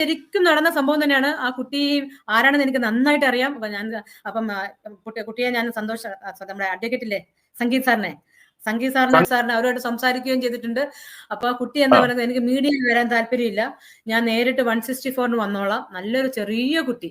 ശരിക്കും നടന്ന സംഭവം തന്നെയാണ്. ആ കുട്ടി ആരാണെന്ന് എനിക്ക് നന്നായിട്ട് അറിയാം. അപ്പൊ ഞാൻ അപ്പം കുട്ടിയെ ഞാൻ സന്തോഷ നമ്മുടെ അഡ്വക്കേറ്റില്ലേ സംഗീത് സാറിനെ. സംഗീത് സാറിനെ സാറിനെ അവരോട് സംസാരിക്കുകയും ചെയ്തിട്ടുണ്ട്. അപ്പൊ ആ കുട്ടി എന്താ പറയുന്നത്? എനിക്ക് മീഡിയയിൽ വരാൻ താല്പര്യമില്ല. ഞാൻ നേരിട്ട് വൺ സിക്സ്റ്റി ഫോറിന് വന്നോളാം. നല്ലൊരു ചെറിയ കുട്ടി.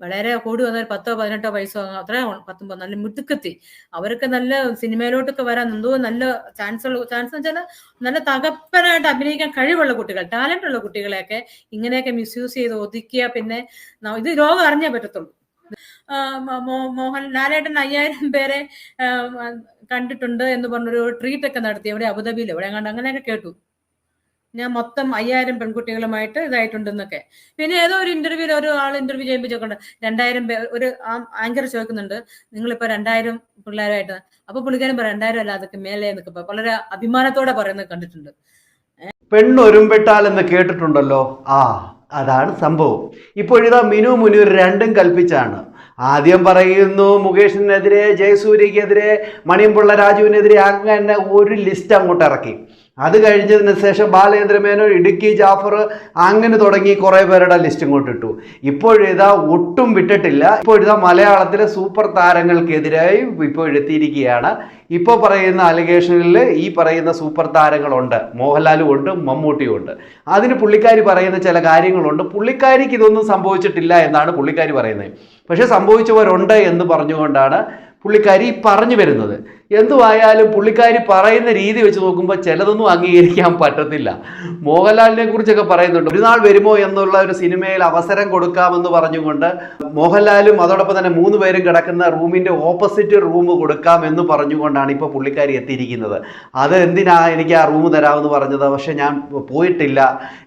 വളരെ കൂടി വന്ന ഒരു പത്തോ പതിനെട്ടോ വയസ്സോ അത്ര പത്തൊമ്പത് നല്ല മിടുക്കത്തി. അവർക്ക് നല്ല സിനിമയിലോട്ടൊക്കെ വരാൻ എന്തോ നല്ല ചാൻസ് ചാൻസ് എന്ന് വെച്ചാൽ നല്ല തകപ്പനായിട്ട് അഭിനയിക്കാൻ കഴിവുള്ള കുട്ടികൾ ടാലന്റ് ഉള്ള കുട്ടികളെയൊക്കെ ഇങ്ങനെയൊക്കെ മിസ്യൂസ് ചെയ്ത് ഒതുക്കിയ പിന്നെ ഇത് ലോകം അറിഞ്ഞേ പറ്റത്തുള്ളൂ. മോഹൻ ലാലേട്ടൻ അയ്യായിരം പേരെ കണ്ടിട്ടുണ്ട് എന്ന് പറഞ്ഞൊരു ട്രീറ്റ് ഒക്കെ നടത്തി. എവിടെ അബുദാബിയിൽ എവിടെ കണ്ട് അങ്ങനെയൊക്കെ കേട്ടു. ഞാൻ മൊത്തം അയ്യായിരം പെൺകുട്ടികളുമായിട്ട് ഇതായിട്ടുണ്ടെന്നൊക്കെ. പിന്നെ ഏതോ ഒരു ഇന്റർവ്യൂവിൽ ഒരു ആൾ ഇന്റർവ്യൂ ചെയ്യുമ്പോൾ രണ്ടായിരം പേർ ഒരു ആങ്കർ ചോദിക്കുന്നുണ്ട് നിങ്ങളിപ്പോ രണ്ടായിരം പിള്ളേരായിട്ട് അപ്പൊ പുള്ളിക്കാരൻ പറയാം രണ്ടായിരം അല്ല അതൊക്കെ മേലെ എന്നൊക്കെ വളരെ അഭിമാനത്തോടെ പറയുന്നത് കണ്ടിട്ടുണ്ട്. പെണ്ണൊരുമ്പെട്ടാൽ എന്ന് കേട്ടിട്ടുണ്ടല്ലോ? ആ അതാണ് സംഭവം. ഇപ്പോഴിതാ മിനു മുനു രണ്ടും കൽപ്പിച്ചാണ്. ആദ്യം പറയുന്നു മുകേഷിനെതിരെ ജയസൂര്യക്കെതിരെ മണിയമ്പുള്ള രാജുവിനെതിരെ അങ്ങനെ ഒരു ലിസ്റ്റ് അങ്ങോട്ട് ഇറക്കി. അത് കഴിഞ്ഞതിന് ശേഷം ബാലേന്ദ്രമേനോൻ ഇടുക്കി ജാഫർ അങ്ങനെ തുടങ്ങി കുറേ പേരുടെ ലിസ്റ്റ് ഇങ്ങോട്ട് ഇട്ടു. ഇപ്പോഴിതാ ഒട്ടും വിട്ടിട്ടില്ല. ഇപ്പോഴിതാ മലയാളത്തിലെ സൂപ്പർ താരങ്ങൾക്കെതിരായി ഇപ്പോൾ എഴുത്തിയിരിക്കുകയാണ്. ഇപ്പോൾ പറയുന്ന അലിഗേഷനിൽ ഈ പറയുന്ന സൂപ്പർ താരങ്ങളുണ്ട്. മോഹൻലാലും ഉണ്ട് മമ്മൂട്ടിയും ഉണ്ട്. അതിന് പുള്ളിക്കാരി പറയുന്ന ചില കാര്യങ്ങളുണ്ട്. പുള്ളിക്കാരിക്ക് ഇതൊന്നും സംഭവിച്ചിട്ടില്ല എന്നാണ് പുള്ളിക്കാരി പറയുന്നത്. പക്ഷേ സംഭവിച്ചവരുണ്ട് എന്ന് പറഞ്ഞുകൊണ്ടാണ് പുള്ളിക്കാരി പറഞ്ഞു വരുന്നത്. എന്തുവായാലും പുള്ളിക്കാരി പറയുന്ന രീതി വെച്ച് നോക്കുമ്പോൾ ചിലതൊന്നും അംഗീകരിക്കാൻ പറ്റത്തില്ല. മോഹൻലാലിനെ കുറിച്ചൊക്കെ പറയുന്നുണ്ട്. ഒരു നാൾ വരുമോ എന്നുള്ള ഒരു സിനിമയിൽ അവസരം കൊടുക്കാമെന്ന് പറഞ്ഞുകൊണ്ട് മോഹൻലാലും അതോടൊപ്പം തന്നെ മൂന്ന് പേരും കിടക്കുന്ന റൂമിന്റെ ഓപ്പോസിറ്റ് റൂം കൊടുക്കാം എന്ന് പറഞ്ഞുകൊണ്ടാണ് ഇപ്പോൾ പുള്ളിക്കാരി എത്തിയിരിക്കുന്നത്. അത് എന്തിനാ എനിക്ക് ആ റൂം തരാമെന്ന് പറഞ്ഞത്? പക്ഷേ ഞാൻ പോയിട്ടില്ല.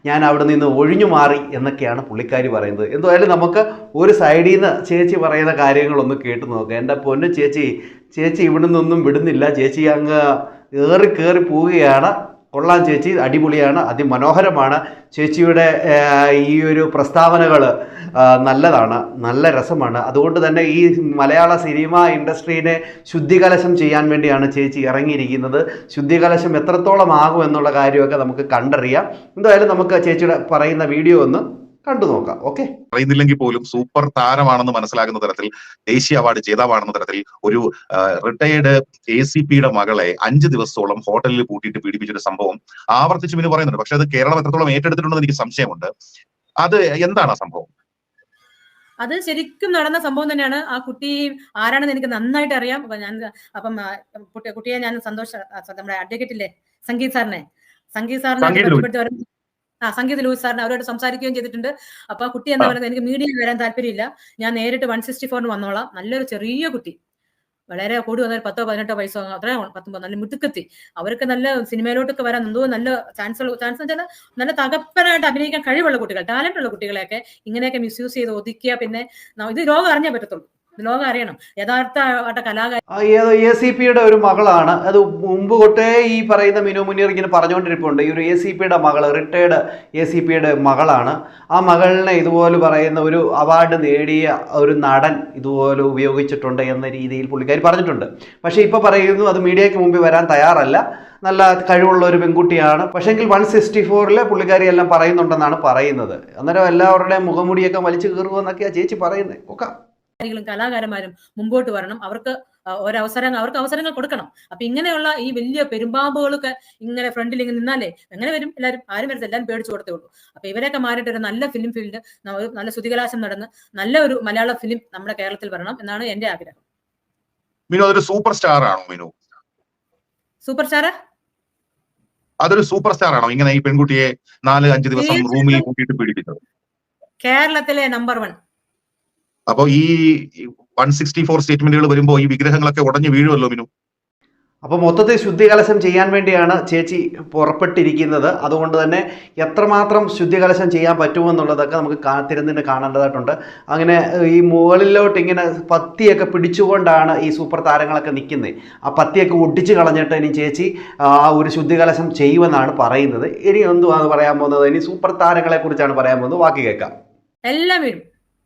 ഞാൻ അവിടെ നിന്ന് ഒഴിഞ്ഞു മാറി എന്നൊക്കെയാണ് പുള്ളിക്കാരി പറയുന്നത്. എന്തായാലും നമുക്ക് ഒരു സൈഡിൽ നിന്ന് ചേച്ചി പറയുന്ന കാര്യങ്ങളൊന്ന് കേട്ട് നോക്കാം. എന്റെ പൊന്നു ചേച്ചി ചേച്ചി ഇവിടെ നിന്നൊന്നും വിടുന്നില്ല. ചേച്ചി അങ്ങ് ഏറി കയറി പോവുകയാണ്. കൊള്ളാം ചേച്ചി. അടിപൊളിയാണ്. അതിമനോഹരമാണ്. ചേച്ചിയുടെ ഈ ഒരു പ്രസ്താവനകൾ നല്ലതാണ്. നല്ല രസമാണ്. അതുകൊണ്ട് തന്നെ ഈ മലയാള സിനിമ ഇൻഡസ്ട്രീനെ ശുദ്ധികലശം ചെയ്യാൻ വേണ്ടിയാണ് ചേച്ചി ഇറങ്ങിയിരിക്കുന്നത്. ശുദ്ധികലശം എത്രത്തോളം ആകും എന്നുള്ള കാര്യമൊക്കെ നമുക്ക് കണ്ടറിയാം. എന്തായാലും നമുക്ക് ചേച്ചിയുടെ പറയുന്ന വീഡിയോ ഒന്ന് കണ്ടു നോക്കാം ഓക്കെ അറിയുന്നില്ലെങ്കിൽ പോലും സൂപ്പർ താരമാണെന്ന് മനസ്സിലാകുന്ന തരത്തിൽ ദേശീയ അവാർഡ് ജേതാവാണെന്ന തരത്തിൽ ഒരു റിട്ടയേർഡ് എ സി പിയുടെ മകളെ അഞ്ച് ദിവസത്തോളം ഹോട്ടലിൽ പൂട്ടിയിട്ട് പീഡിപ്പിച്ചൊരു സംഭവം ആവർത്തിച്ചു പിന്നെ പറയുന്നുണ്ട്. പക്ഷെ അത് കേരളം എത്രത്തോളം ഏറ്റെടുത്തിട്ടുണ്ടെന്ന് എനിക്ക് സംശയമുണ്ട്. അത് എന്താണ് ആ സംഭവം? അത് ശരിക്കും നടന്ന സംഭവം തന്നെയാണ്. ആ കുട്ടി ആരാണെന്ന് എനിക്ക് നന്നായിട്ട് അറിയാം. അപ്പൊ ഞാൻ അപ്പം കുട്ടിയെ ഞാൻ സന്തോഷ നമ്മുടെ അഡ്വക്കേറ്റ് ഇല്ലേ? സംഗീത് സാറിനെ. സംഗീത് സാറിനെ ആ സംഗീത ലൂയിസ് സാറിന് അവരോട് സംസാരിക്കുകയും ചെയ്തിട്ടുണ്ട്. അപ്പൊ ആ കുട്ടി എന്താ പറയുന്നത്? എനിക്ക് മീഡിയയിൽ വരാൻ താല്പര്യമില്ല. ഞാൻ നേരിട്ട് വൺ സിക്സ്റ്റി ഫോറിന് വന്നോളാം. നല്ലൊരു ചെറിയ കുട്ടി. വളരെ കൂടി വന്ന ഒരു പത്തോ പതിനെട്ടോ വയസ്സോ അത്രയും പത്തൊമ്പത് നല്ല മിടുക്കത്തി. അവർക്ക് നല്ല സിനിമയിലോട്ടൊക്കെ വരാൻ എന്തോ നല്ല ചാൻസ് ചാൻസ് എന്ന് വെച്ചാൽ നല്ല തകപ്പനായിട്ട് അഭിനയിക്കാൻ കഴിവുള്ള കുട്ടികൾ ടാലന്റ് ഉള്ള കുട്ടികളെയൊക്കെ ഇങ്ങനെയൊക്കെ മിസ്യൂസ് ചെയ്ത് ഒതുക്കിയ പിന്നെ ഇത് രോഗം അറിഞ്ഞേ പറ്റത്തുള്ളൂ. ലോകം അറിയണം. യഥാർത്ഥ കലാകാരി എ സി പിയുടെ ഒരു മകളാണ്. അത് മുമ്പ് തൊട്ടേ ഈ പറയുന്ന മിനു മുനീർ ഇങ്ങനെ പറഞ്ഞുകൊണ്ടിരിപ്പുണ്ട്. ഈ ഒരു എ സി പിയുടെ മകൾ റിട്ടയർഡ് എ സി പിയുടെ മകളാണ്. ആ മകളിനെ ഇതുപോലെ പറയുന്ന ഒരു അവാർഡ് നേടിയ ഒരു നടൻ ഇതുപോലെ ഉപയോഗിച്ചിട്ടുണ്ട് എന്ന രീതിയിൽ പുള്ളിക്കാരി പറഞ്ഞിട്ടുണ്ട്. പക്ഷേ ഇപ്പോൾ പറയുന്നു അത് മീഡിയയ്ക്ക് മുമ്പിൽ വരാൻ തയ്യാറല്ല. നല്ല കഴിവുള്ള ഒരു പെൺകുട്ടിയാണ്. പക്ഷേങ്കിൽ വൺ സിക്സ്റ്റി ഫോറിൽ പുള്ളിക്കാരി എല്ലാം പറയുന്നുണ്ടെന്നാണ് പറയുന്നത്. അന്നേരം എല്ലാവരുടെയും മുഖമുടിയൊക്കെ വലിച്ചു കീറുമെന്നൊക്കെയാണ് ചേച്ചി പറയുന്നത് ഒക്കെ ും കലാകാരന്മാരും മുമ്പോട്ട് വരണം. അവർക്ക് ഒരവസരങ്ങൾ ഒരവസരം അവർക്ക് അവസരങ്ങൾ കൊടുക്കണം. അപ്പൊ ഇങ്ങനെയുള്ള ഈ വലിയ പെരുമ്പാമ്പുകളൊക്കെ ഇങ്ങനെ ഫ്രണ്ടിൽ ഇങ്ങനെ നിന്നാലേ എങ്ങനെ വരും? എല്ലാവരും ആരും വരത്തില്ല. എല്ലാവരും പേടിച്ചു കൊടുത്തേ ഉള്ളൂ. അപ്പൊ ഇവരെയൊക്കെ മാറിയിട്ട് ഒരു നല്ല ഫിലിം ഫീൽഡ് നല്ല ശുതികലാശം നടന്ന് നല്ല ഒരു മലയാള ഫിലിം നമ്മുടെ കേരളത്തിൽ വരണം എന്നാണ് എന്റെ ആഗ്രഹം. മിനു അതൊരു സൂപ്പർ സ്റ്റാർ ആണോ മിനു? സൂപ്പർ സ്റ്റാർ അതൊരു സൂപ്പർ സ്റ്റാർ ആണോ? ഇങ്ങനെ ഈ പെൺകുട്ടിയെ നാല് അഞ്ച് ദിവസം റൂമിൽ കൂട്ടിയിട്ട് പീഡിപ്പിച്ചത്. കേരളത്തിലെ നമ്പർ വൺ അപ്പൊ ഈ വൺ സിക്സ്റ്റി ഫോർ സ്റ്റേറ്റ്മെന്റുകൾ വരുമ്പോ ഈ വിഗ്രഹങ്ങളൊക്കെ ഉടഞ്ഞു വീഴുമല്ലോ മിനു? അപ്പോൾ മൊത്തത്തിൽ ശുദ്ധികലശം ചെയ്യാൻ വേണ്ടിയാണ് ചേച്ചി പുറപ്പെട്ടിരിക്കുന്നത്. അതുകൊണ്ട് തന്നെ എത്രമാത്രം ശുദ്ധികലശം ചെയ്യാൻ പറ്റുമെന്നുള്ളതൊക്കെ നമുക്ക് കാത്തിരുന്നിട്ട് കാണേണ്ടതായിട്ടുണ്ട്. അങ്ങനെ ഈ മുകളിലോട്ട് ഇങ്ങനെ പത്തിയൊക്കെ പിടിച്ചുകൊണ്ടാണ് ഈ സൂപ്പർ താരങ്ങളൊക്കെ നിൽക്കുന്നത്. ആ പത്തിയൊക്കെ ഒട്ടിച്ച് കളഞ്ഞിട്ട് ഇനി ചേച്ചി ആ ഒരു ശുദ്ധികലശം ചെയ്യുമെന്നാണ് പറയുന്നത്. ഇനി എന്തുവാണ് പറയാൻ പോകുന്നത്? ഇനി സൂപ്പർ താരങ്ങളെ കുറിച്ചാണ് പറയാൻ പോകുന്നത്. ബാക്കി കേൾക്കാം. എല്ലാം വീഴും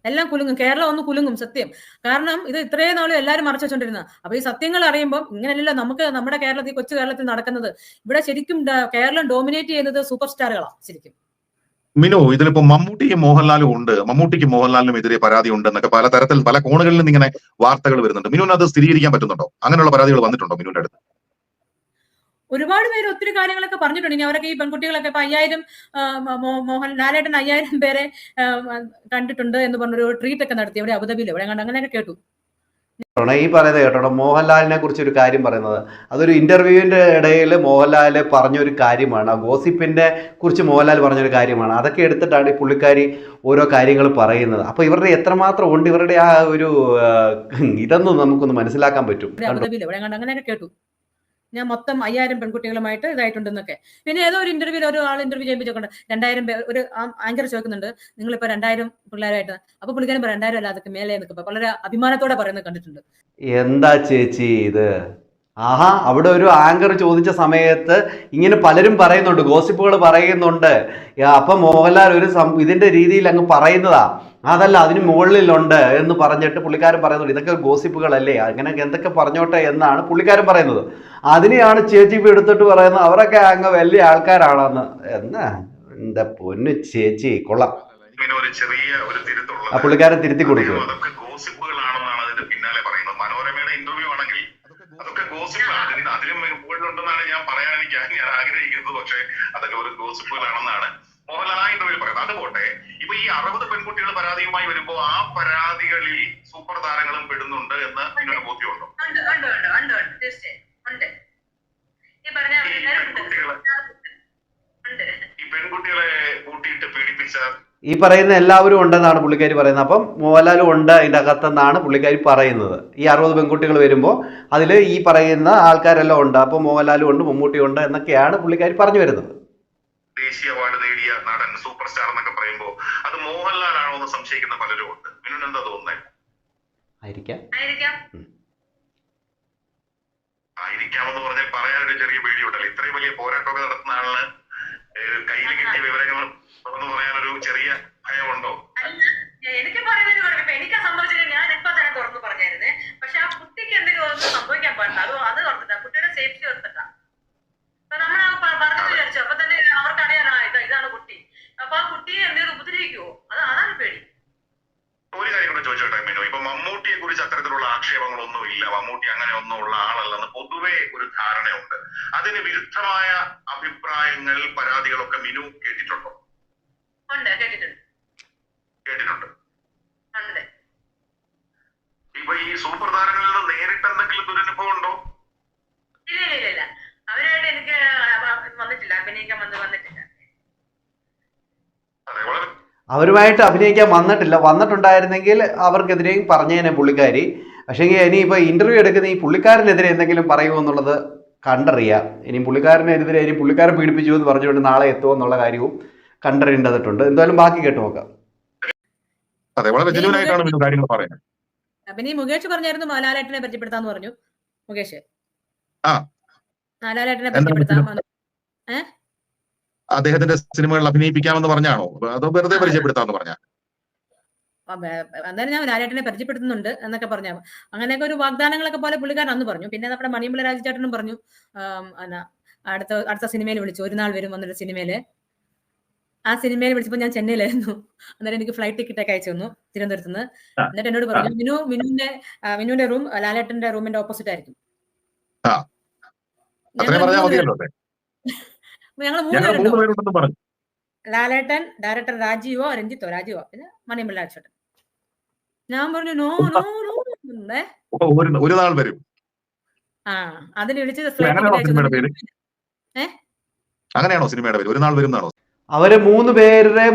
എല്ലാം കുലുങ്ങും. കേരളം ഒന്ന് കുലുങ്ങും സത്യം. കാരണം ഇത് ഇത്രയും നാളും എല്ലാവരും മറച്ചു വെച്ചോണ്ടിരുന്ന അപ്പൊ ഈ സത്യങ്ങൾ അറിയുമ്പോൾ ഇങ്ങനെയല്ല നമുക്ക് നമ്മുടെ കേരളത്തിൽ കൊച്ചു കേരളത്തിൽ നടക്കുന്നത്. ഇവിടെ ശരിക്കും കേരളം ഡോമിനേറ്റ് ചെയ്യുന്നത് സൂപ്പർ സ്റ്റാറുകളാണ് ശരിക്കും. മിനു ഇതിലിപ്പോ മമ്മൂട്ടിയും മോഹൻലാലും ഉണ്ട്. മമ്മൂട്ടിക്ക് മോഹൻലാലിനും എതിരെ പരാതി ഉണ്ട് എന്നൊക്കെ പല തരത്തിൽ പല കോണുകളിലും ഇങ്ങനെ വാർത്തകൾ വരുന്നുണ്ട്. മിനുവിന് അത് സ്ഥിരീകരിക്കാൻ പറ്റുന്നുണ്ടോ? അങ്ങനെയുള്ള പരാതികൾ വന്നിട്ടുണ്ടോ മിനുവിന്റെ അടുത്ത്? ഒരുപാട് പേര് ഒത്തിരി കാര്യങ്ങളൊക്കെ പറഞ്ഞിട്ടുണ്ട്. ഇനി അവരൊക്കെ ഈ പെൺകുട്ടികളൊക്കെ ഇപ്പൊ അയ്യായിരം മോഹൻലാലേട്ടൻ മോ- മോഹൻ ലാലേട്ടൻ അയ്യായിരം പേരെ കണ്ടിട്ടുണ്ട് എന്ന് പറഞ്ഞൊരു ട്രീറ്റ് ഒക്കെ നടത്തി. അവിടെ അബുദാബിയിൽ എവിടെ? കണ്ട്? അങ്ങനെയൊക്കെ കേട്ടു. ഈ പറയുന്നത് കേട്ടോ മോഹൻലാലിനെ കുറിച്ച് ഒരു കാര്യം പറയുന്നത്. അതൊരു ഇന്റർവ്യൂവിന്റെ ഇടയിൽ മോഹൻലാൽ പറഞ്ഞൊരു കാര്യമാണ്. ആ ഗോസിപ്പിന്റെ കുറിച്ച് മോഹൻലാൽ പറഞ്ഞൊരു കാര്യമാണ്. അതൊക്കെ എടുത്തിട്ടാണ് ഈ പുള്ളിക്കാരി ഓരോ കാര്യങ്ങൾ പറയുന്നത്. അപ്പൊ ഇവരുടെ എത്രമാത്രം ഉണ്ട്? ഇവരുടെ ആ ഒരു ഇതൊന്നും നമുക്കൊന്ന് മനസ്സിലാക്കാൻ പറ്റും. അങ്ങനെയൊക്കെ കേട്ടു. ഞാൻ മൊത്തം അയ്യായിരം പെൺകുട്ടികളുമായിട്ട് ഇതായിട്ടുണ്ടെന്നൊക്കെ. പിന്നെ ഏതോ ഒരു ഇന്റർവ്യൂവിൽ ഒരു ആൾ ഇന്റർവ്യൂ ചെയ്യിപ്പിച്ചോണ്ട് രണ്ടായിരം പേർ ഒരു ആങ്കർ ചോദിക്കുന്നുണ്ട്. നിങ്ങളിപ്പോ രണ്ടായിരം പിള്ളേരായിട്ട്. അപ്പൊ പുള്ളിക്കാരൻ രണ്ടായിരം അല്ല അതൊക്കെ മേലെ എന്നൊക്കെ വളരെ അഭിമാനത്തോടെ പറയുന്നത് കണ്ടിട്ടുണ്ട്. എന്താ ചേച്ചി ഇത്? ആഹാ അവിടെ ഒരു ആങ്കർ ചോദിച്ച സമയത്ത് ഇങ്ങനെ പലരും പറയുന്നുണ്ട് ഗോസിപ്പുകൾ പറയുന്നുണ്ട്. അപ്പൊ മോഹൻലാൽ ഒരു ഇതിന്റെ രീതിയിൽ അങ്ങ് പറയുന്നതാ. അതല്ല അതിന് മുകളിലുണ്ട് എന്ന് പറഞ്ഞിട്ട് പുള്ളിക്കാരൻ പറയുന്നത് ഇതൊക്കെ ഗോസിപ്പുകളല്ലേ? അങ്ങനെ എന്തൊക്കെ പറഞ്ഞോട്ടെ എന്നാണ് പുള്ളിക്കാരൻ പറയുന്നത്. അതിനെയാണ് ചേച്ചി ഇപ്പൊ എടുത്തിട്ട് പറയുന്നത് അവരൊക്കെ അങ്ങ് വലിയ ആൾക്കാരാണെന്ന്. എന്നാ എന്താ പൊന്നു ചേച്ചി കൊള്ളാം. ആ പുള്ളിക്കാരൻ തിരുത്തി കൊടുക്കും അതിലും മുകളിലുണ്ടെന്നാണ് ഞാൻ പറയാൻ എനിക്ക് ഞാൻ ആഗ്രഹിക്കുന്നത്. പക്ഷേ അതൊക്കെ ഒരു ഗോസിപ്പുകളാണെന്നാണ്. മോഹൻലാൽ ആ ഇന്റർവ്യൂ പറയുന്നത് അത് പോട്ടെ. ഇപ്പൊ ഈ അറുപത് പെൺകുട്ടികൾ പരാതിയുമായി വരുമ്പോ ആ പരാതികളിൽ സൂപ്പർ താരങ്ങളും പെടുന്നുണ്ട് എന്ന് നിങ്ങളുടെ ബോധ്യമുണ്ടോ? ഉണ്ട് ഉണ്ട് ഉണ്ട് ഉണ്ട് ഉണ്ട്. തീർച്ചയായും. ഉണ്ട്. ഈ പറഞ്ഞ എല്ലാവരും ഉണ്ട്. പെൺകുട്ടികളെ ഉണ്ട്. ഈ പെൺകുട്ടികളെ കൂട്ടിയിട്ട് പീഡിപ്പിച്ച ഈ പറയുന്ന എല്ലാവരും ഉണ്ടെന്നാണ് പുള്ളിക്കാരി പറയുന്നത്. അപ്പം മോഹൻലാലും ഉണ്ട് അതിന്റെ അകത്തെന്നാണ് പുള്ളിക്കാരി പറയുന്നത്. ഈ അറുപത് പെൺകുട്ടികൾ വരുമ്പോൾ അതിൽ ഈ പറയുന്ന ആൾക്കാരെല്ലാം ഉണ്ട്. അപ്പോൾ മോഹൻലാലും ഉണ്ട് മമ്മൂട്ടിയും ഉണ്ട് എന്നൊക്കെയാണ് പുള്ളിക്കാരി പറഞ്ഞു വരുന്നത്. ദേശീയ അവാർഡ് നേടിയ നടൻ സൂപ്പർ സ്റ്റാർ എന്നൊക്കെ പറയുമ്പോ അത് മോഹൻലാൽ ആണോ എന്ന് സംശയിക്കുന്ന പലരും ഉണ്ട്. മിനു എന്താ തോന്നുന്നത് ആയിരിക്കാം. ആയിരിക്കാം. ആയിരിക്കാമെന്ന് പറഞ്ഞാൽ പറയാനൊരു ചെറിയ പേടിയുണ്ടല്ലോ. ഇത്രയും വലിയ പോരാട്ടമൊക്കെ നടത്തുന്ന ആളിന് കയ്യിൽ കിട്ടിയ വിവരങ്ങൾ തുറന്നു പറയാനൊരു ചെറിയ ഭയമുണ്ടോ? അല്ല എനിക്ക് പറയുന്നതിന് ഇപ്പൊ എനിക്ക് സംഭവിച്ചത് ഞാൻ ഇപ്പൊ തന്നെ തുറന്നു പറഞ്ഞായിരുന്നേ. പക്ഷെ ആ കുട്ടിക്ക് എന്തെങ്കിലും സംഭവിക്കാൻ പാടില്ല. അത് അത് ഓർത്തിട്ടാ കുട്ടിയുടെ സേഫ്റ്റി ഓർത്തിട്ടാ അപ്പൊ നമ്മൾ പറഞ്ഞു വിചാരിച്ചു അപ്പൊ തന്നെ അവർക്ക് അറിയാനാ ഇത് ഇതാണ് കുട്ടി അപ്പൊ ആ കുട്ടിയെ എന്തെങ്കിലും ഉപദ്രവിക്കുവോ അത് അതാണ് പേടി ഒരു കാര്യം കൂടെ ചോദിച്ചോട്ടെ മിനു ഇപ്പൊ മമ്മൂട്ടിയെ കുറിച്ച് അത്തരത്തിലുള്ള ആക്ഷേപങ്ങളൊന്നും ഇല്ല മമ്മൂട്ടി അങ്ങനെ ഒന്നും ഉള്ള ആളല്ലെന്ന് പൊതുവെ ഒരു ധാരണയുണ്ട്. അതിന് വിരുദ്ധമായ അഭിപ്രായങ്ങൾ പരാതികളൊക്കെ മിനു കേട്ടിട്ടുണ്ടോ? ഉണ്ട് കേട്ടിട്ടുണ്ട്. കേട്ടിട്ടുണ്ട്. ഉണ്ട്. ഇപ്പൊ ഈ സൂപ്പർ താരങ്ങളിൽ നിന്ന് നേരിട്ട് എന്തെങ്കിലും ദുരനുഭവം ഉണ്ടോ? ഇല്ല ഇല്ല ഇല്ല ഇല്ല. അവരായിട്ട് എനിക്ക് വന്നിട്ടില്ല. അഭിനയിക്കാൻ വന്ന് വന്നിട്ടില്ല അതെ വളരെ അവരുമായിട്ട് അഭിനയിക്കാൻ വന്നിട്ടില്ല. വന്നിട്ടുണ്ടായിരുന്നെങ്കിൽ അവർക്കെതിരെയും പറഞ്ഞേനെ പുള്ളിക്കാരി. പക്ഷേ ഇനി ഇപ്പോൾ ഇന്റർവ്യൂ എടുക്കുന്ന ഈ പുള്ളിക്കാരനെതിരെ എന്തെങ്കിലും പറയുമോ എന്നുള്ളത് കണ്ടറിയാം. ഇനി പുള്ളിക്കാരനെതിരെ ഇനി പുള്ളിക്കാരൻ പീഡിപ്പിച്ചു എന്ന് പറഞ്ഞുകൊണ്ട് നാളെ എത്തുമോ എന്നുള്ള കാര്യവും കണ്ടറിയേണ്ടതിട്ടുണ്ട് എന്തായാലും ബാക്കി കേട്ട് നോക്കാം. അതെ വളരെ ജെന്യൂൻ കാര്യങ്ങൾ പറയുന്നത്. പിന്നെ ഈ മുകേഷ് പറഞ്ഞായിരുന്നു ലാലേട്ടനെ പരിചയപ്പെടുത്താന്ന് പറഞ്ഞു. മുകേഷ്. ആ. ലാലേട്ടനെ അദ്ദേഹത്തിന്റെ സിനിമകളിൽ അഭിനയിപ്പിക്കാമെന്ന് പറഞ്ഞാണോ? അതോ വെറുതെ പരിചയപ്പെടുത്താന്ന് പറഞ്ഞ? ആ, അന്നേരം ഞാൻ ലാലേട്ടനെ പരിചയപ്പെടുത്തുന്നുണ്ട് എന്നൊക്കെ പറഞ്ഞു. അങ്ങനെയൊക്കെ ഒരു വാഗ്ദാനങ്ങളൊക്കെ പോലെ പുള്ളിക്കാരൻ അന്ന് പറഞ്ഞു. പിന്നെ നമ്മുടെ മണിയമ്പല രാജചേട്ടനും പറഞ്ഞു. അടുത്ത അടുത്ത സിനിമയിൽ വിളിച്ചു. ഒരു നാൾ വരും വന്നൊരു സിനിമയിൽ. ആ സിനിമയിൽ വിളിച്ചപ്പോൾ ഞാൻ ചെന്നൈയിലായിരുന്നു. അന്നേരം എനിക്ക് ഫ്ലൈറ്റ് ടിക്കറ്റ് ഒക്കെ അയച്ചു തന്നു തിരുവനന്തപുരത്ത് നിന്ന് എന്നിട്ട് എന്നോട് പറഞ്ഞു മിനു മിനുവിന്റെ വിനുവിന്റെ മിനുവിന്റെ റൂം ലാലേട്ടന്റെ റൂമിന്റെ ഓപ്പോസിറ്റ് ആയിരിക്കും ആ. അത്രയും പറഞ്ഞാൽ മതിയല്ലോ അല്ലേ ഞങ്ങൾ പറഞ്ഞു. ലാലേട്ടൻ ഡയറക്ടർ രാജീവോ രഞ്ജിത്തോ രാജീവോ പിന്നെ മണിയമ്പല അച്ഛട്ടൻ ഞാൻ പറഞ്ഞു നോ നോ നോ ഒരു ഒരു നാൾ വരും. ആ അതിന് വിളിച്ചത് അങ്ങനെയാണോ സിനിമയുടെ പേര്? അങ്ങനെയാണോ സിനിമയുടെ പേര്? ഒരു നാൾ വരും എന്നാണോ അവർ മൂന്ന് പേരുടെ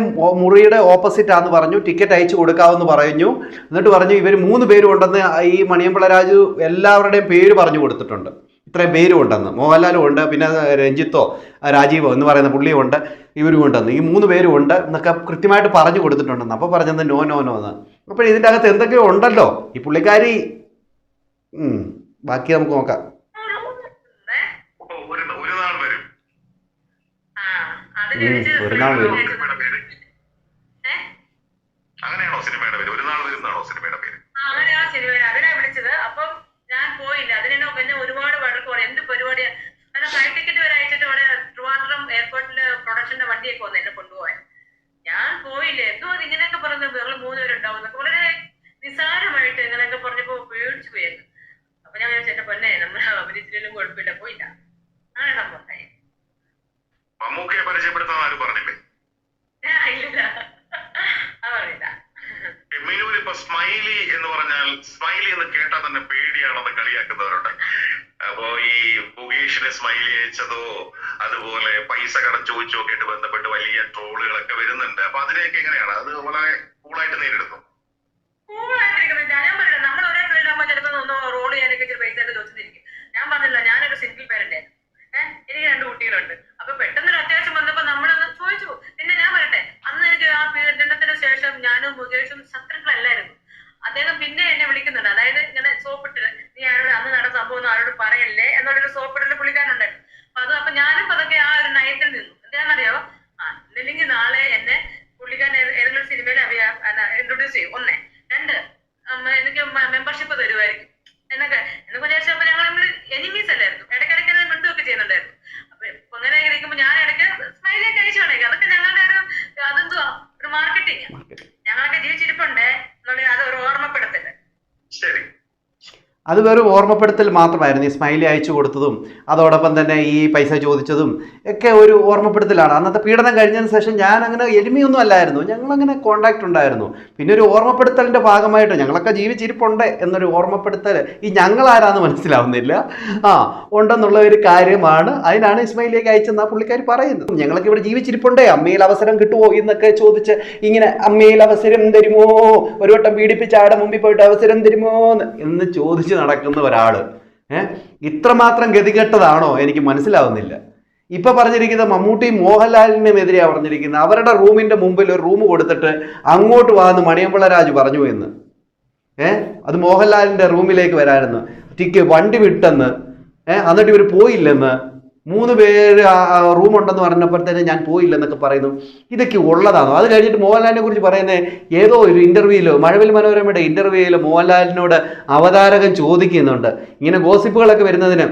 മുറിയുടെ ഓപ്പോസിറ്റ് ആന്ന് പറഞ്ഞു. ടിക്കറ്റ് അയച്ചു കൊടുക്കാമെന്ന് പറഞ്ഞു. എന്നിട്ട് പറഞ്ഞു ഇവർ മൂന്ന് പേരും ഉണ്ടെന്ന് ഈ മണിയമ്പിള രാജു എല്ലാവരുടെയും പേര് പറഞ്ഞു കൊടുത്തിട്ടുണ്ട്. ഇത്രയും പേരും ഉണ്ടെന്ന്. മോഹൻലാലും ഉണ്ട് പിന്നെ രഞ്ജിത്തോ രാജീവോ എന്ന് പറയുന്ന പുള്ളിയും ഉണ്ട് ഇവരും ഉണ്ടെന്ന്. ഈ മൂന്ന് പേരും ഉണ്ട് എന്നൊക്കെ കൃത്യമായിട്ട് പറഞ്ഞു കൊടുത്തിട്ടുണ്ടെന്ന്. അപ്പോൾ പറഞ്ഞത് നോ നോ നോ എന്ന്. അപ്പോൾ ഇതിന്റെ അകത്ത് എന്തൊക്കെയോ ഉണ്ടല്ലോ? ഈ പുള്ളിക്കാരി ബാക്കി നമുക്ക് നോക്കാം. ഒരു ഒരു നാൾ വരും. ആ അതിന് ഉം, വിളിച്ചത് ഒരു നാൾ വരും. സിനിമയുടെ പേര് ഏ? അങ്ങനെയാണോ സിനിമയുടെ പേര് ഒരു നാൾ വരും എന്നാണോ സിനിമയുടെ പേര് ആ, അങ്ങനെയാ ശരി അതിനാ വിളിച്ചത് അപ്പം ഞാൻ പോയില്ല അതിനെ പിന്നെ ഒരുപാട് വഴക്ക് പറയും എന്ത് പരിപാടിയാ അങ്ങനെ ഫ്ലൈറ്റ് ടിക്കറ്റ് വരെ അയച്ചിട്ട് അവിടെ ട്രിവാൻഡ്രം എയർപോർട്ടിൽ പ്രൊഡക്ഷന്റെ വണ്ടിയൊക്കെ വന്നു എന്നെ കൊണ്ടുപോകാൻ ഇപ്പൊ സ്മൈലി എന്ന് പറഞ്ഞാൽ സ്മൈലി എന്ന് കേട്ടാൽ തന്നെ പേടിയാണെന്ന് കളിയാക്കുന്നവരുണ്ട്. അപ്പോ ഈ മുകേഷിന് സ്മൈലി അയച്ചതോ അതുപോലെ പൈസ കടം ചോദിച്ചോ ഒക്കെ ആയിട്ട് ബന്ധപ്പെട്ട് വലിയ ട്രോളുകളൊക്കെ വരുന്നുണ്ട്. അപ്പൊ അതിനെയൊക്കെ എങ്ങനെയാണ്? അത് വളരെ കൂളായിട്ട് നേരിടുന്നു കൂളായിട്ടിരിക്കുന്നത് ഞാൻ പറഞ്ഞില്ല നമ്മൾ ഒരേ ഫീൽഡാകുമ്പോൾ ചിലപ്പോൾ ഒന്ന് റോൾ ചെയ്യാനൊക്കെ ഇച്ചിരി പൈസ ഒക്കെ ചോദിച്ചിരിക്കും ഞാൻ പറഞ്ഞില്ല ഞാനൊരു സിംഗിൾ പേരന്റ് ആയിരുന്നു ഏഹ് എനിക്ക് രണ്ട് കുട്ടികളുണ്ട് അപ്പൊ പെട്ടെന്ന് ഒരു അത്യാവശ്യം വന്നപ്പോ നമ്മളൊന്ന് ചോദിച്ചു പിന്നെ ഞാൻ പറയട്ടെ അന്ന് എനിക്ക് ആ പീഡനത്തിന് ശേഷം ഞാനും മുകേഷും ശത്രുക്കളല്ലായിരുന്നു അദ്ദേഹം പിന്നെ എന്നെ വിളിക്കുന്നുണ്ട് അതായത് ഇങ്ങനെ സോപ്പിട്ട് നീ ആരോട് അന്ന് നടന്ന സംഭവം ഒന്നും ആരോട് പറയല്ലേ എന്നുള്ളൊരു സോപ്പിടൽ പുള്ളിക്കാരുണ്ടായിരുന്നു അപ്പൊ അത് അപ്പൊ ഞാനും പതൊക്കെ ആ ഒരു നയത്തിൽ നിന്നു എന്താണെന്നറിയാവോ ആ ഇല്ലെങ്കിൽ നാളെ എന്നെ പുള്ളിക്കാരൻ ഏത് ഏതെങ്കിലും സിനിമയിൽ അഭിയ ഇൻട്രൊഡ്യൂസ് ചെയ്യും ഒന്നേ രണ്ട് അമ്മ എനിക്ക് മെമ്പർഷിപ്പ് തരുമായിരിക്കും എന്നൊക്കെ എന്നൊക്കെ വിചാരിച്ചപ്പോ ഞങ്ങൾ നമ്മൾ എനിമീസ് അല്ലായിരുന്നു ഇടയ്ക്കിടയ്ക്ക് മിണ്ടുമൊക്കെ ചെയ്യുന്നുണ്ടായിരുന്നു അപ്പൊ ഇപ്പൊ അങ്ങനെ ഇരിക്കുമ്പോ ഞാൻ ഇടയ്ക്ക് സ്മൈലിയൊക്കെ അയച്ചു വേണമെങ്കിൽ അതൊക്കെ ഞങ്ങളുടെ ഒരു അതെന്തുവാ ഒരു മാർക്കറ്റിംഗ് ഞങ്ങളൊക്കെ ജീവിച്ചിരിപ്പുണ്ടേ എന്നുള്ള അത് ഒരു ഓർമ്മപ്പെടുത്തൽ ശരി അത് വെറും ഓർമ്മപ്പെടുത്തൽ മാത്രമായിരുന്നു. ഈ സ്മൈലി അയച്ചു കൊടുത്തതും അതോടൊപ്പം തന്നെ ഈ പൈസ ചോദിച്ചതും ഒക്കെ ഒരു ഓർമ്മപ്പെടുത്തലാണ്. അന്നത്തെ പീഡനം കഴിഞ്ഞതിന് ശേഷം ഞാൻ അങ്ങനെ എലിമിയൊന്നും അല്ലായിരുന്നു. ഞങ്ങളങ്ങനെ കോണ്ടാക്ട് ഉണ്ടായിരുന്നു. പിന്നെ ഒരു ഓർമ്മപ്പെടുത്തലിന്റെ ഭാഗമായിട്ട് ഞങ്ങളൊക്കെ ജീവിച്ചിരിപ്പുണ്ട് എന്നൊരു ഓർമ്മപ്പെടുത്തൽ ഈ ഞങ്ങളാരാന്ന് മനസ്സിലാവുന്നില്ല. ആ ഉണ്ടെന്നുള്ള ഒരു കാര്യമാണ്. അതിനാണ് ഇസ്മയിലേക്ക് അയച്ചെന്ന് ആ പുള്ളിക്കാർ പറയുന്നത്. ഞങ്ങളൊക്കെ ഇവിടെ ജീവിച്ചിരിപ്പുണ്ടേ. അമ്മയിൽ അവസരം കിട്ടുമോ എന്നൊക്കെ ചോദിച്ച് ഇങ്ങനെ അമ്മയിൽ അവസരം തരുമോ? ഒരു വട്ടം പീഡിപ്പിച്ച ആടെ മുമ്പിൽ പോയിട്ട് അവസരം തരുമോ? എന്ന് ചോദിച്ച് നടക്കുന്ന ഒരാൾ ഏഹ് ഇത്രമാത്രം ഗതികെട്ടതാണോ? എനിക്ക് മനസ്സിലാവുന്നില്ല. ഇപ്പൊ പറഞ്ഞിരിക്കുന്ന മമ്മൂട്ടി മോഹൻലാലിനും എതിരെയാണ് പറഞ്ഞിരിക്കുന്നത്. അവരുടെ റൂമിന്റെ മുമ്പിൽ ഒരു റൂം കൊടുത്തിട്ട് അങ്ങോട്ട് വാന്ന് മണിയമ്പിള്ള രാജ് പറഞ്ഞു എന്ന്. ഏ? അത് മോഹൻലാലിന്റെ റൂമിലേക്ക് വരായിരുന്നു ടിക്ക് വണ്ടി വിട്ടെന്ന്. ഏഹ് എന്നിട്ട് ഇവർ പോയില്ലെന്ന്. മൂന്ന് പേര് റൂം ഉണ്ടെന്ന് പറഞ്ഞപ്പോഴത്തേന് ഞാൻ പോയില്ലെന്നൊക്കെ പറയുന്നു. ഇതൊക്കെ ഉള്ളതാണോ? അത് കഴിഞ്ഞിട്ട് മോഹൻലാലിനെ കുറിച്ച് പറയുന്നത് ഏതോ ഒരു ഇന്റർവ്യൂയിലോ മഴവിൽ മനോരമയുടെ ഇന്റർവ്യൂയിലോ മോഹൻലാലിനോട് അവതാരകൻ ചോദിക്കുന്നുണ്ട്. ഇങ്ങനെ ഗോസിപ്പുകളൊക്കെ വരുന്നതിന്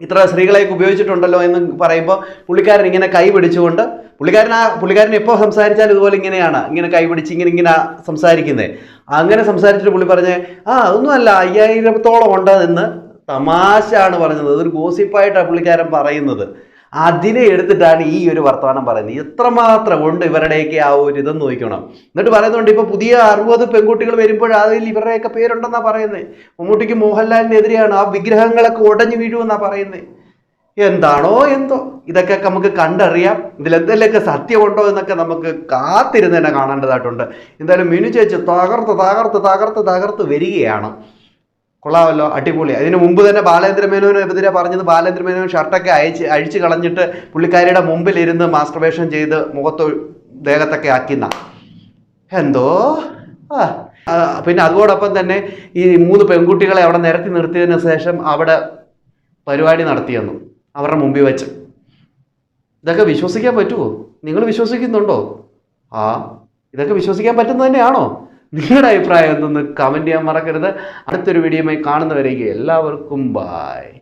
ഇത്ര സ്ത്രീകളെയൊക്കെ ഉപയോഗിച്ചിട്ടുണ്ടല്ലോ എന്ന് പറയുമ്പോൾ പുള്ളിക്കാരൻ ഇങ്ങനെ കൈ പിടിച്ചുകൊണ്ട് പുള്ളിക്കാരൻ ആ പുള്ളിക്കാരൻ എപ്പോൾ സംസാരിച്ചാലും ഇതുപോലെ ഇങ്ങനെയാണ് ഇങ്ങനെ കൈ പിടിച്ച് ഇങ്ങനെ ഇങ്ങനെ സംസാരിക്കുന്നത് അങ്ങനെ സംസാരിച്ചിട്ട് പുള്ളി പറഞ്ഞ് ആ അതൊന്നുമല്ല അയ്യായിരത്തോളം ഉണ്ട് എന്ന് തമാശയാണ് പറഞ്ഞത് അതൊരു ഗോസിപ്പായിട്ടാണ് പുള്ളിക്കാരൻ പറയുന്നത്. അതിനെ എടുത്തിട്ടാണ് ഈ ഒരു വർത്തമാനം പറയുന്നത്. എത്രമാത്രം ഉണ്ട് ഇവരുടെയൊക്കെ ആ ഒരു ഇതെന്ന് നോക്കണം എന്നിട്ട് പറയുന്നുണ്ട് ഇപ്പൊ പുതിയ അറുപത് പെൺകുട്ടികൾ വരുമ്പോൾ അതിൽ ഇവരുടെയൊക്കെ പേരുണ്ടെന്നാ പറയുന്നത് മമ്മൂട്ടിക്ക് മോഹൻലാലിനെതിരെയാണ് ആ വിഗ്രഹങ്ങളൊക്കെ ഉടഞ്ഞു വീഴുമെന്നാ പറയുന്നത് എന്താണോ എന്തോ. ഇതൊക്കെ നമുക്ക് കണ്ടറിയാം. ഇതിലെന്തെല്ലാം സത്യമുണ്ടോ എന്നൊക്കെ നമുക്ക് കാത്തിരുന്ന് തന്നെ കാണേണ്ടതായിട്ടുണ്ട്. എന്തായാലും മിനു ചേച്ചി തകർത്ത് തകർത്ത് തകർത്ത് തകർത്ത് വരികയാണ്. കൊള്ളാമല്ലോ അടിപൊളി. അതിന് മുമ്പ് തന്നെ ബാലേന്ദ്ര മേനോനെതിരെ പറഞ്ഞത് ബാലേന്ദ്ര മേനോൻ ഷർട്ടൊക്കെ അയച്ച് അഴിച്ച് കളഞ്ഞിട്ട് പുള്ളിക്കാരിയുടെ മുമ്പിലിരുന്ന് മാസ്റ്റർബേഷൻ ചെയ്ത് മുഖത്ത് ദേഹത്തൊക്കെ ആക്കിന്ന. എന്തോ? ആ, പിന്നെ അതോടൊപ്പം തന്നെ ഈ മൂന്ന് പെൺകുട്ടികളെ അവിടെ നിരത്തി നിർത്തിയതിന് ശേഷം അവിടെ പരിപാടി നടത്തിയെന്നു അവരുടെ മുമ്പിൽ വെച്ച്. ഇതൊക്കെ വിശ്വസിക്കാൻ പറ്റുമോ നിങ്ങൾ വിശ്വസിക്കുന്നുണ്ടോ? ആ ഇതൊക്കെ വിശ്വസിക്കാൻ പറ്റുന്നത് തന്നെയാണോ? നിങ്ങളുടെ അഭിപ്രായം എന്തെന്ന് കമന്റ് ചെയ്യാൻ മറക്കരുത്. അടുത്തൊരു വീഡിയോയുമായി കാണുന്നവരേക്ക് എല്ലാവർക്കും ബായ്